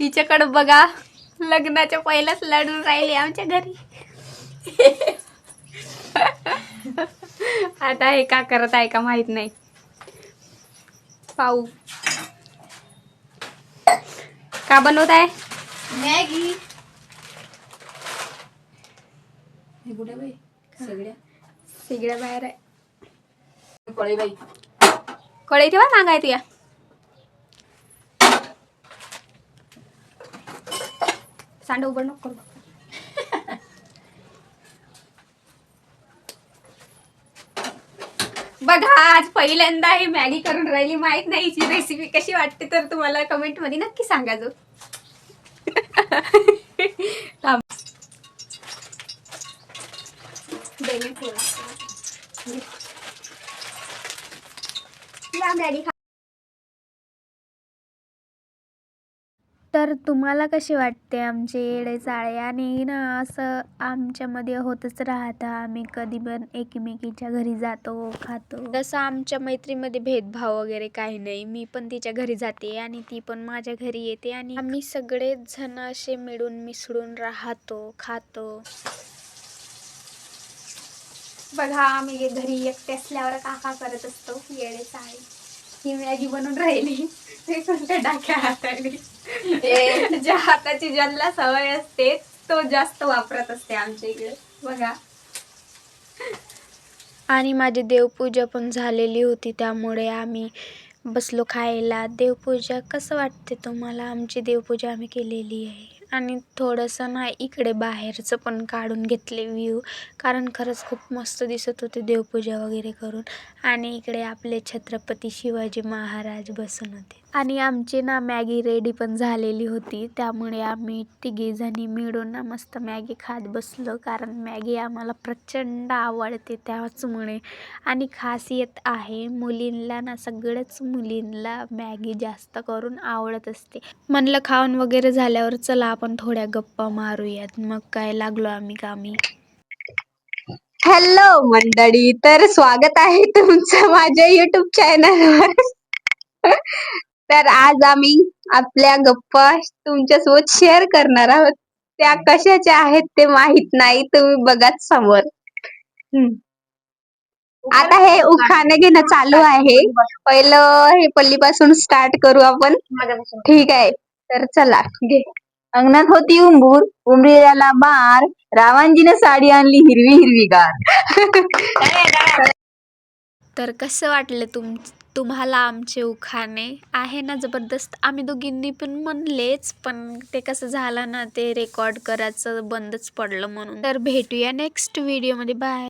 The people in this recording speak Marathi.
हिच्याकडं बघा लग्नाच्या पहिलाच लढून राहिले आमच्या घरी. आता हे का करत आहे का माहीत नाही. पाहू. का बनवत आहे? मॅगी. हे कुठे बाई? सगळ्या. सिगड्या बाहेर आहे. पळे बाई. ठेवा मागाय तुया. सांड उघड नको करू. बघा आज पहिल्यांदा हे मॅगी करून राहिली. माहीत नाही ही रेसिपी कशी वाटते तर तुम्हाला कमेंटमध्ये नक्की सांगा जो. मॅगी तर तुम्हाला कशी वाटते आमचे येडे चाळे आणि ना असं आमच्यामध्ये होतच राहतं. आम्ही कधी पण एकमेकीच्या घरी जातो खातो. जसं आमच्या मैत्रीमध्ये भेदभाव वगैरे काही नाही. मी पण तिच्या घरी जाते आणि ती पण माझ्या घरी येते. आणि आम्ही सगळेच जण असे मिळून मिसळून राहतो खातो. बघा आम्ही घरी एकटे असल्यावर काका करत असतो येडे चाळे ही मॅगी बनवून राहिली. ते कोणत्या डाक्या हाताने. ज्या हाताची ज्यांना सवय असते तो जास्त वापरत असते आमच्या इकडे. बघा. आणि माझी देवपूजा पण झालेली होती त्यामुळे आम्ही बसलो खायला. देवपूजा कसं वाटते तुम्हाला? आमची देवपूजा आम्ही केलेली आहे. आणि थोडंसं ना इकडे बाहेरचं पण काढून घेतले व्ह्यू कारण खरंच खूप मस्त दिसत होते देवपूजा वगैरे करून. आणि इकडे आपले छत्रपती शिवाजी महाराज बसून होते. आणि आमची ना मॅगी रेडी पण झालेली होती. त्यामुळे आम्ही तिघीजणी मिळून ना मस्त मॅगी खात बसलो. कारण मॅगी आम्हाला प्रचंड आवडते त्याचमुळे. आणि खासियत आहे मुलींना ना सगळ्याच मुलींना मॅगी जास्त करून आवडत असते. म्हणलं खाऊन वगैरे झाल्यावर चला आपण थोड्या गप्पा मारूयात. मग काय लागलो आम्ही कामी? हॅलो मंडळी तर स्वागत आहे तुमचं माझ्या युट्यूब चॅनलवर तर आज आम्ही आपल्या गप्पा तुमच्यासोबत शेअर करणार आहोत. त्या कशाच्या आहेत ते माहीत नाही तुम्ही बघाच समोर. हम्म. आता हे उखाणे घेणं चालू आहे. पहिलं हे पल्लीपासून स्टार्ट करू आपण. ठीक आहे. तर चला घे. अंगणात होती उंबूर उमरीला बार रावांजीने साडी आणली हिरवी हिरवी गार. तर कसं वाटलं तुम तुम्हाला आमचे उखाणे? आहे ना जबरदस्त? आम्ही दोघींनी पण म्हणलेच पण ते कसं झालं ना ते रेकॉर्ड करायचं बंदच पडलं म्हणून. तर भेटूया नेक्स्ट व्हिडिओमध्ये बाय